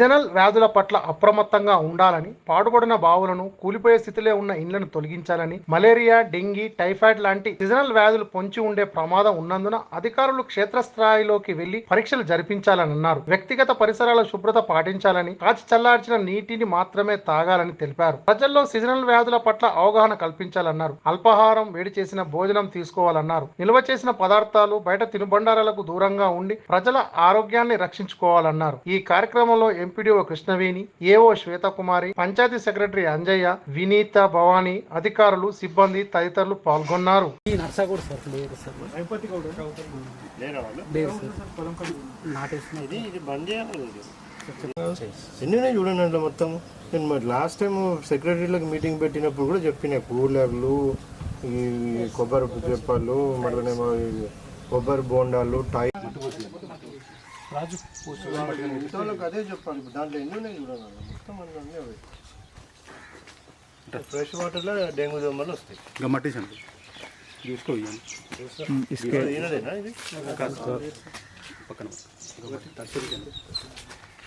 Seasonal వ్యాధుల పట్ల అప్రమత్తంగా ఉండాలని పాడుబడిన బావులను కూలిపోయే స్థితిలో ఉన్న ఇండ్లను తొలగించాలని మలేరియా డెంగీ టైఫాయిడ్ లాంటి సీజనల్ వ్యాధులు పొంచి ఉండే ప్రమాదం ఉన్నందున అధికారులు క్షేత్రస్థాయిలోకి వెళ్ళి పరీక్షలు జరిపించాలని అన్నారు. వ్యక్తిగత పరిసరాల శుభ్రత పాటించాలని కాచి చల్లార్చిన నీటిని మాత్రమే తాగాలని తెలిపారు. ప్రజల్లో సీజనల్ వ్యాధుల పట్ల అవగాహన కల్పించాలన్నారు. అల్పాహారం వేడి చేసిన భోజనం తీసుకోవాలన్నారు. నిల్వ చేసిన పదార్థాలు బయట తినుబండారాలకు దూరంగా ఉండి ప్రజల ఆరోగ్యాన్ని రక్షించుకోవాలన్నారు. ఈ కార్యక్రమంలో MPDO Krishnaveni AO Swethakumari panchayat secretary Anjaiah Vineetha Bhavani అధికారులు సిబ్బంది తదితరులు పాల్గొన్నారు. ఎన్ని ఉన్నాయి చూడండి మొత్తం నేను మరి లాస్ట్ టైం సెక్రటరీలకు మీటింగ్ పెట్టినప్పుడు కూడా చెప్పిన. కూలర్లు ఈ కొబ్బరి చెప్పాలు మళ్ళీనేమో ఈ కొబ్బరి బోండాలు టై రాజు. మిగతాలకు అదే చెప్పాలి. దాంట్లో ఎన్ని ఉన్నాయి చూడండి. అందులో. మొత్తం అన్నీ అవి. ఫ్రెష్ వాటర్లో డెంగ్యూ దోమలు వస్తాయి. గమ్మట్టేసండి ఈయనదేనా ఇది? పక్కన